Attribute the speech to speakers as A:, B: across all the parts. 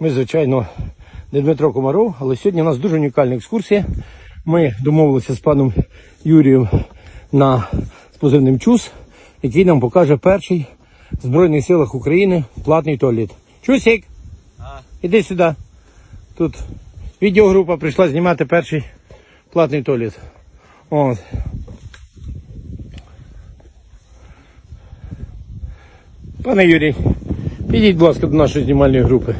A: Ми, звичайно, не Дмитро Комаров, але сьогодні у нас дуже унікальна екскурсія. Ми домовилися з паном Юрієм на з позивним ЧУС, який нам покаже перший в Збройних силах України платний туалет. Чусик, іди сюди. Тут відеогрупа прийшла знімати перший платний туалет. От. Пане Юрій, підіть, будь ласка, до нашої знімальної групи.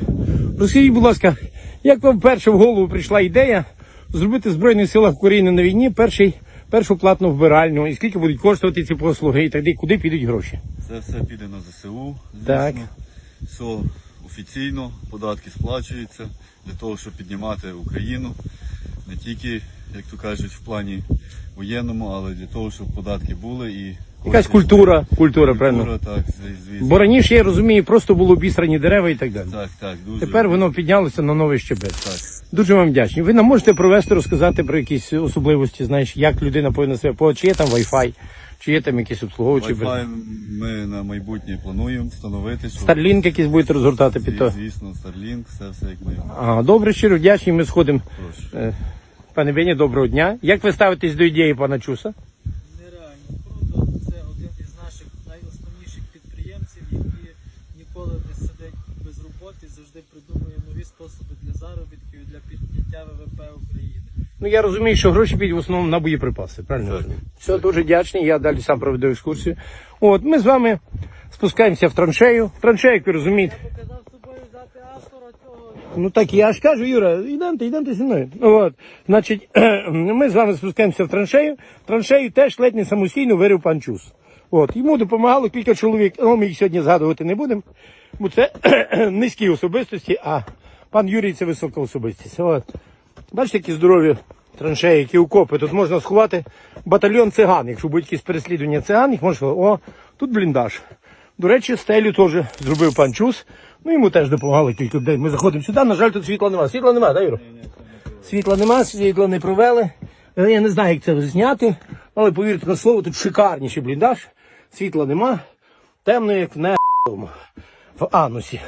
A: Розкажіть, будь ласка, як вам вперше в голову прийшла ідея зробити в Збройних силах України на війні перший, першу платну вбиральню, і скільки будуть коштувати ці послуги, і тоді куди підуть гроші?
B: Це все піде на ЗСУ, звісно.
A: Так.
B: Все офіційно, податки сплачуються для того, щоб піднімати Україну. Не тільки, як то кажуть, в плані воєнному, але для того, щоб податки були і
A: Якась культура, культура, правильно.
B: Культура, так, звісно.
A: Бо раніше, я розумію, просто було обісрані дерева і так далі.
B: Так, так, дуже.
A: Тепер воно піднялося на новий щебець.
B: Так.
A: Дуже вам вдячні. Ви нам можете провести, розказати про якісь особливості, знаєш, як людина повинна себе поводити, чи є там Wi-Fi, чи є там якісь обслуговувачі.
B: Wi-Fi ми на майбутнє плануємо встановити, що
A: Starlink якісь будете розгортати під то.
B: звісно, Starlink, все, все як ми.
A: А, добре, щиро вдячні, ми сходимо.
B: Прошу.
A: Пане Бені, доброго дня. Як ви ставитесь до ідеї пана Чуса?
C: Нереально круто. Це один із наших найосновніших підприємців, який ніколи не сидить без роботи, завжди придумує нові способи для заробітків і для підняття ВВП України.
A: Ну я розумію, що гроші підуть в основному на боєприпаси. Правильно?
B: Так.
A: розумію? Все, дуже вдячний. Я далі сам проведу екскурсію. От, ми з вами спускаємося в траншею. Траншею, як ви розумієте. Ну так я ж кажу, Юра, йдемте, йдемте зі мною. От, значить, ми з вами спускаємося в траншею. Траншею теж ледь не самостійно вирив пан Чус. От, йому допомагало кілька чоловік, ну, ми їх сьогодні згадувати не будемо, бо це низькі особистості, а пан Юрій це висока особистість. От. Бачите, які здорові траншеї, які окопи. Тут можна сховати батальйон циган. Якщо будуть якісь переслідування циган, їх можна. О, тут бліндаж. До речі, стелю теж зробив пан Чус. Ну йому теж допомагали кілька людей. Ми заходимо сюди. На жаль, тут світла немає. Світла немає, да, Юро? Світла нема, світла не провели. Е, Я не знаю, як це зняти, але повірте на слово, тут шикарніший бліндаж. Світла нема. Темно, як в не в анусі.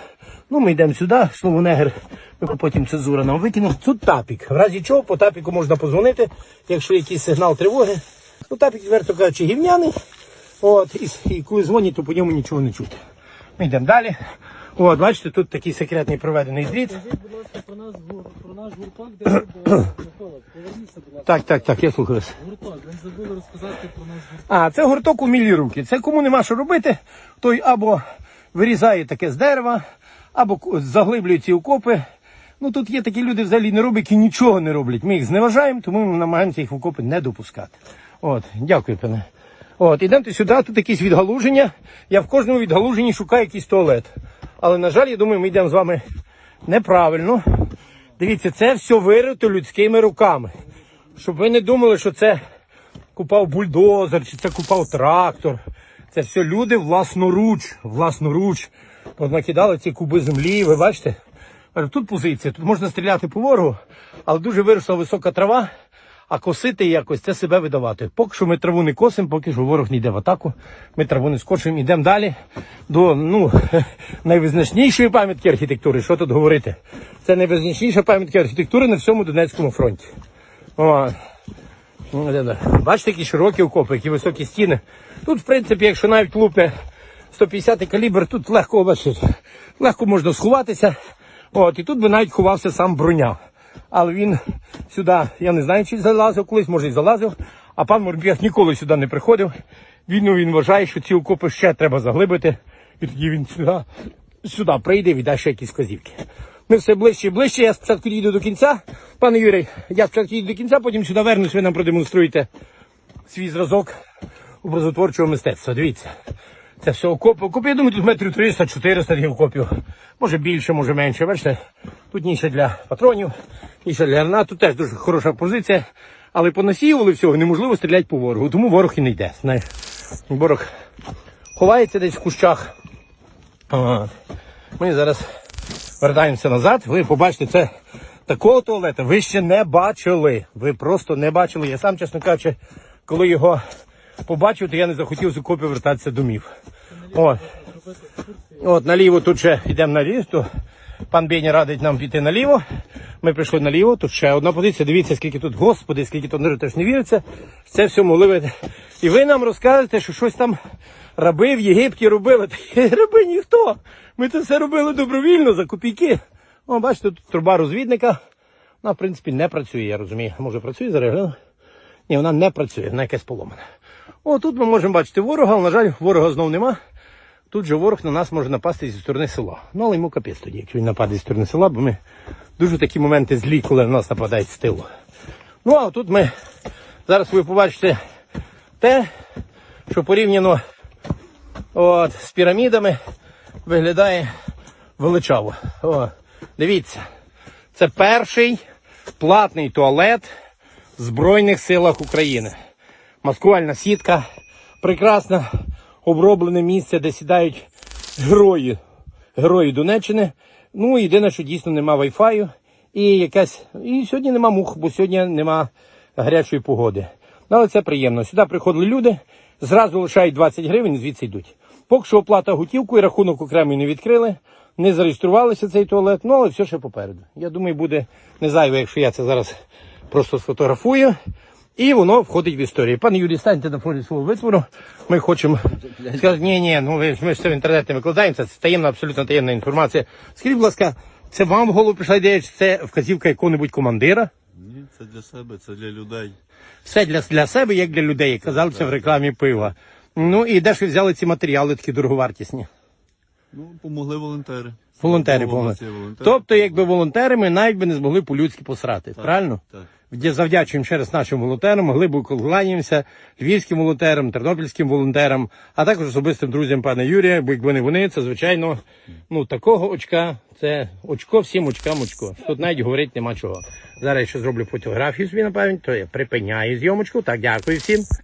A: Ну, ми йдемо сюди, слово негр, ми потім цензура нам викине. Тут тапік. В разі чого по тапіку можна позвонити, якщо якийсь сигнал тривоги. Ну, тапік, відверто кажучи, гівняний. От, і, і коли дзвонять, то по ньому нічого не чути. Ми йдемо далі. От, бачите, тут такий секретний проведений дріт.
C: Скажіть, будь ласка, про наш гур, про наш гурток, де ви були. Микола, поверніться, будь ласка.
A: Так, так, так, я слухаю вас.
C: Гурток, ви забули розказати про наш гурток.
A: А, це гурток у мілі руки. Це кому нема що робити, той або вирізає таке з дерева, або заглиблює ці окопи. Ну тут є такі люди взагалі не роблять, які нічого не роблять. Ми їх зневажаємо, тому ми намагаємося їх в окопи не допускати. От, дякую, пане. От, ідемте сюди, тут якісь відгалуження. Я в кожному відгалуженні шукаю якийсь туалет. Але, на жаль, я думаю, ми йдемо з вами неправильно. Дивіться, це все вирито людськими руками. Щоб ви не думали, що це купав бульдозер, чи це купав трактор. Це все люди власноруч, власноруч. Накидали ці куби землі, ви бачите? Тут позиція, тут можна стріляти по ворогу, але дуже виросла висока трава, а косити якось це себе видавати. Поки що ми траву не косимо, поки що ворог не йде в атаку. Ми траву не скочимо, йдемо далі до ну, найвизначнішої пам'ятки архітектури. Що тут говорити? Це найвизначніша пам'ятка архітектури на всьому Донецькому фронті. О. Бачите, які широкі окопи, які високі стіни. Тут, в принципі, якщо навіть лупе 150 калібр, тут легко бачите, легко можна сховатися. От, і тут би навіть ховався сам броня. Але він сюди, я не знаю, чи залазив колись, може і залазив. А пан Морбєх ніколи сюди не приходив. Він, ну, він вважає, що ці окопи ще треба заглибити. І тоді він сюди, сюди прийде і віддасть ще якісь вказівки. Ми все ближче і ближче. Я спочатку їду до кінця. Пане Юрій, я спочатку їду до кінця, потім сюди вернусь, ви нам продемонструєте свій зразок образотворчого мистецтва. Дивіться. Це все окопи. Окопи, я думаю, тут метрів 300-400 таких окопів. Може більше, може менше. Бачите, тут ніша для патронів, ніша для гранат. Тут теж дуже хороша позиція. Але понасіювали всього, неможливо стріляти по ворогу. Тому ворог і не йде. Знаєш. Ворог ховається десь в кущах. Ми зараз вертаємося назад. Ви побачите, це такого туалета ви ще не бачили. Ви просто не бачили. Я сам, чесно кажучи, коли його побачив, то я не захотів з окопів вертатися домів. От. От, наліво тут ще йдемо наліво, то Пан Беня радить нам піти наліво. Ми прийшли наліво, тут ще одна позиція. Дивіться, скільки тут, господи, скільки тут народу теж не віриться. Це все могли. І ви нам розкажете, що щось там раби в Єгипті робили. Раби ніхто. Ми це все робили добровільно за копійки. О, бачите, тут труба розвідника. Вона, в принципі, не працює, я розумію. Може працює зараз? Ні, вона не працює, вона якась поломана. О, тут ми можемо бачити ворога, але, на жаль, ворога знов нема. Тут же ворог на нас може напасти зі сторони села. Ну, але йому капець тоді, якщо він нападе зі сторони села, бо ми дуже такі моменти злі, коли на нас нападають з тилу. Ну, а тут ми зараз ви побачите те, що порівняно от, з пірамідами виглядає величаво. О, дивіться, це перший платний туалет в Збройних силах України. Маскувальна сітка, прекрасне оброблене місце, де сідають герої, герої Донеччини. Ну, єдине, що дійсно нема вайфаю і якась. І сьогодні нема мух, бо сьогодні нема гарячої погоди. Ну, але це приємно. Сюди приходили люди, зразу лишають 20 гривень і звідси йдуть. Поки що оплата готівкою, рахунок окремий не відкрили, не зареєструвалися цей туалет, ну але все ще попереду. Я думаю, буде не зайве, якщо я це зараз просто сфотографую. І воно входить в історію. Пане Юрій, станьте на фоні свого витвору. Ми хочемо. Скажуть, ні, ні, ну ви ж ми ж це в інтернет не викладаємо, це таємна, абсолютно таємна інформація. Скажіть, будь ласка, це вам в голову прийшла ідея, чи це вказівка якого-небудь командира?
B: Ні, це для себе, це для людей.
A: Все для, для себе, як для людей, як казали це в рекламі пива. Ну і де ж ви взяли ці матеріали такі дороговартісні?
B: Ну, помогли волонтери.
A: Волонтери помогли. Тобто, якби волонтери, ми навіть би не змогли по-людськи посрати. Правильно?
B: Так.
A: Завдячуємо ще раз нашим волонтерам, глибоко кланяємося львівським волонтерам, тернопільським волонтерам, а також особистим друзям пана Юрія, бо якби не вони, це звичайно, ну такого очка, це очко всім очкам очко. Тут навіть говорити нема чого. Зараз я ще зроблю фотографію собі на пам'ять, то я припиняю зйомочку. Так, дякую всім.